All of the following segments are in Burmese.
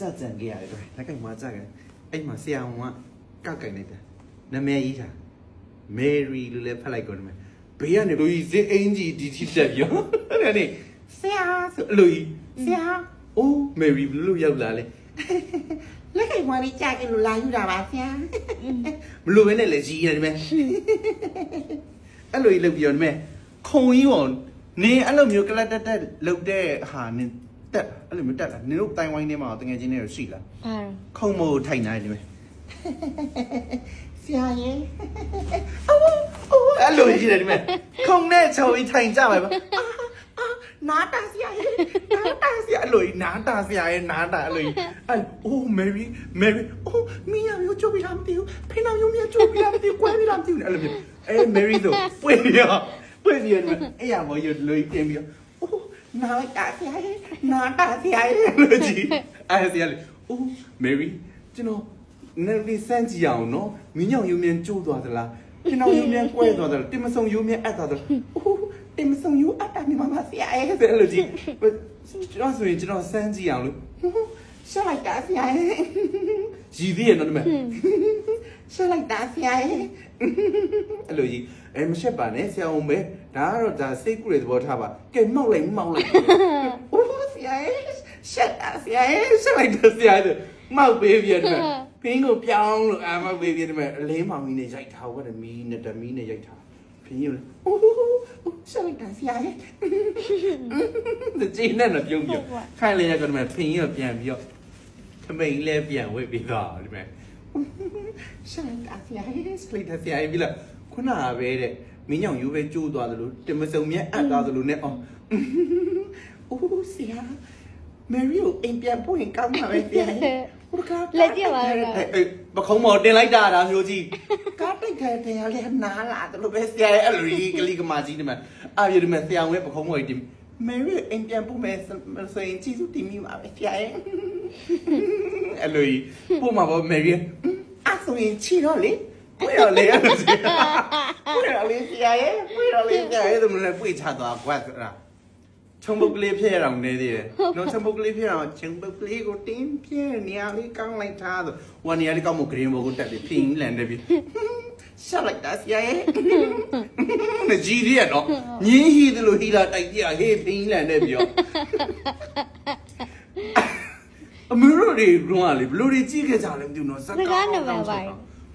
ကြက်ကြံခဲ့ရတယ်လက်ကိုက်မှာကြက်ခဲ့အဲ့မှာဆရာဝန်ကကောက်ကင်လိုက်တယ်နာမည်ကြီးတာမယ်ရီလို့လည်းဖတ်လိုက်ကုန်တယ်ဘေးကနေလူကြီးစစ်အင်ကြီးဒီတိတက်ပြောအဲ့ဒါနေဆရာဆိုလူကြီးဆရာအိုးမယ်ရီဘယ်လိုရောက်လာလဲလက်ကိုင်မလေးကြာကလို့လာယူတာပါဆရာမလို့ပဲနဲ့လည်းကြီးရတယ်မဲအဲ့လိုကြီးလုပ်ပြီးတော့ဒီမဲ့ခုံကြီးပေါ့နေအဲ့လိုမျိုးကလတ်တက်တက်လုပ်တဲ့ဟာနင် တက်အဲ့လိုမျိုးတက်လာနင်တို့တိုင်ဝိုင်းထဲမှာတငယ်ချင်းတွေရှိလားဘာခုံမို့ထိုင်နေတယ်ဒီမဲ့ဆရာရဲ့အဲ့လိုကြီးတယ်ဒီမဲ့ခုံနဲ့ချော်ကြီးထိုင်ကြပါပါနာတာဆရာရဲ့နားတာဆရာအဲ့လိုကြီးနားတာဆရာရဲ့နားတာအဲ့လိုကြီးအဲ့အိုးမယ်ရီမယ်ရီအိုးမီယာမျိုးချိုးပြီးလားမသိဘူးဖိနာမျိုးမျိုးချိုးပြီးလားမသိဘူးကွဲပြီးလားမသိဘူးအဲ့လိုမျိုးအဲမယ်ရီဆိုပွေပြီးတော့ပွေပြီးတော့အဲ့ရမောရလို့တင်ပြီးတော့အိုး နာတာဆရာရဲ့နာတာဆရာရဲ့လို့ကြီးအဲ့ဆရာလေအိုးမယ်ရီကျွန်တော်နယ်လီစမ်းကြည့်အောင်နော်မင်းညောင်ယူမြန်ကျိုးသွားသလားကျွန်တော်ယူမြန်ကွဲသွားသလားတင်မဆုံယူမြန်အပ်သွားသလားအိုးတင်မဆုံယူအပ်တာနေမှာပါဆရာရဲ့အဲ့လိုကြီးကျွန်တော်ဆိုရင်ကျွန်တော်စမ်းကြည့်အောင်လို့ရှာလိုက်တာဆရာရဲ့ရည်သေးရနော်ဒီမဲ့ ရှာလိုက်တာဆရာရဲ့အဲ့လိုကြီးအဲမရှက်ပါနဲ့ဆရာအောင်ပဲဒါကတော့ဒါစိတ်ကူရဲ့သဘောထားပါကဲမောက်လိုက်မောက်လိုက်အိုးဆရာရဲ့ရှက်တာဆရာရဲ့ဆက်လိုက်တော့ဆရာတို့မောက်ပေးပြတယ်ဒီမဲ့ဖင်းကိုပြောင်းလို့အာမောက်ပေးပြတယ်ဒီမဲ့အလေးမောင်ကြီးနဲ့ရိုက်ထားဟုတ်တယ်မီးနဲ့တမီးနဲ့ရိုက်ထားဖင်းကိုအိုးရှာလိုက်တာဆရာရဲ့တကြည်နဲ့တော့ပြုံးပြုံးခိုင်လေရကတော့ဒီမဲ့ဖင်းကြီးကပြန်ပြီးတော့ခမိန်လည်းပြန်ဝစ်ပြီးတော့ဒီမဲ့ ရှာလိုက်တာဆရာရဲ့စလိတ်တဲ့ဆရာကြီးပြီလားခုနကပဲတဲ့မင်းညောင်ယူပဲကျိုးသွားသလိုတင်မစုံမြတ်အပ်သွားသလိုနဲ့အောင်အိုးဆရာမယ်ရီကိုအိမ်ပြန်ပို့ရင်ကောင်းမှာပဲဆရာရဲ့ဟိုကလက်ကြည့်ပါလားအေးအေးပခုံးမော်တင်လိုက်တာဒါမျိုးကြီးကားတိတ်ခဲတယ်လေနားလာတယ်လို့ပဲဆရာရဲ့အဲ့လိုကြီးကလေးကမာကြီးဒီမှာအာပြဒီမှာဆရာဝင်ပခုံးမော်ကြီးတင်မယ်ရီအိမ်ပြန်ပို့မယ်ဆိုရင်ကြည့်စုတင်မိပါပဲဆရာရဲ့ အဲ့လိုကြီးပို့မှာပေါ့မယ်ရီအဲ့ဆိုရင်ချီတော့လေပွေရလေအဲ့လိုကြီးပွေရလေးဆရာရဲ့ပွေရတော်လေးလေးဆရာရဲ့သမီးလည်းပွေချသွားကွက်ဆိုတာချုံပုတ်ကလေးဖြစ်ရအောင်နေသေးတယ်နော်ချုံပုတ်ကလေးဖြစ်အောင်ချုံပုတ်ကလေးကိုတင်းပြဲနေရာလေးကောင်းလိုက်သားဆိုဝန်နေရာလေးကောင်းမှုဂရင်းဘောကိုတက်ပြီးဖင်းလန်တယ်ပြီးရှာလိုက်တာဆရာရဲ့နကြီးလေးရတော့ညင်းဟီတယ်လို့ဟီလာတိုက်ကြဟေးဖင်းလန်တယ်ပြီးတော့ အမေတို့တွေရုံးကလေဘလို့တွေကြည့်ခဲ့ကြလဲမသိဘူးနော်ဇက်ကောင်း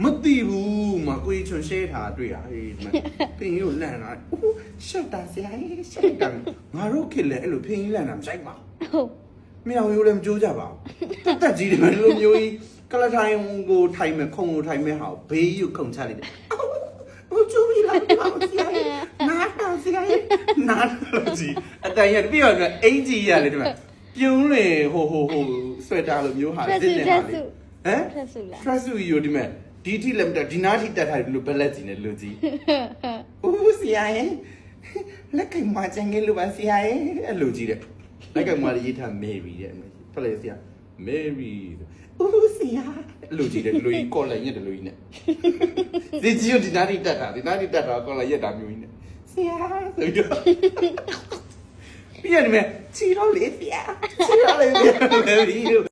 မသိဘူးမကိုကြီးချွန်ရှဲထားတွေ့ရဟေးဒီမှာဖင်းကိုလန်တာရှာတာဆရာရဲ့ရှာစိတ်တမ်းငါတို့ခင်လေအဲ့လိုဖင်းကြီးလန်တာမဆိုင်ပါဟုတ်မင်းအောင်ရိုးလည်းမကြိုးကြပါဘူးတက်တက်ကြီးတယ်မလို့မျိုးကြီးကလထိုင်ကိုထိုင်မယ်ခုံကိုထိုင်မယ်ဟာဘေးကြီးကိုခုံချလိုက်တယ်ဟိုချူပြီးလာပါဆရာရဲ့နားတာဆရာရဲ့နားလို့ကြီးအတန်ရပြီးတော့အင်ကြီးရလေဒီမှာ ပြုံးလေဟိုဟိုဟိုဆွဲတာလိုမျိုးဟာထရက်စုနေထပါရက်လေစုဟမ်ထရက်စုလား trust you ယူဒီမဲ့ဒီထိလည်းမတက်ဒီနားထိတက်ထားတယ်လို့ဘက်လက်ကြီးနဲ့လူကြီး ဦးဆရာရဲ့လက်ကင်မချင်ငယ်လို့ပါဆရာရဲ့အဲ့လိုကြီးတဲ့လက်ကမှရေးထား Mary တဲ့ဖလဲဆရာ Mary ဦးဆရာလူကြီးတယ်လူကြီးကော်လိုက်ရက်တယ်လူကြီးနဲ့ဒီကြီးဒီနားထိတက်တာဒီနားထိတက်တာကော်လိုက်ရက်တာမျိုးကြီးနဲ့ဆရာဆိုပြီးတော့ ပြီးရတယ်မယ်ချီတော့လေဆရာချီရလေ Mary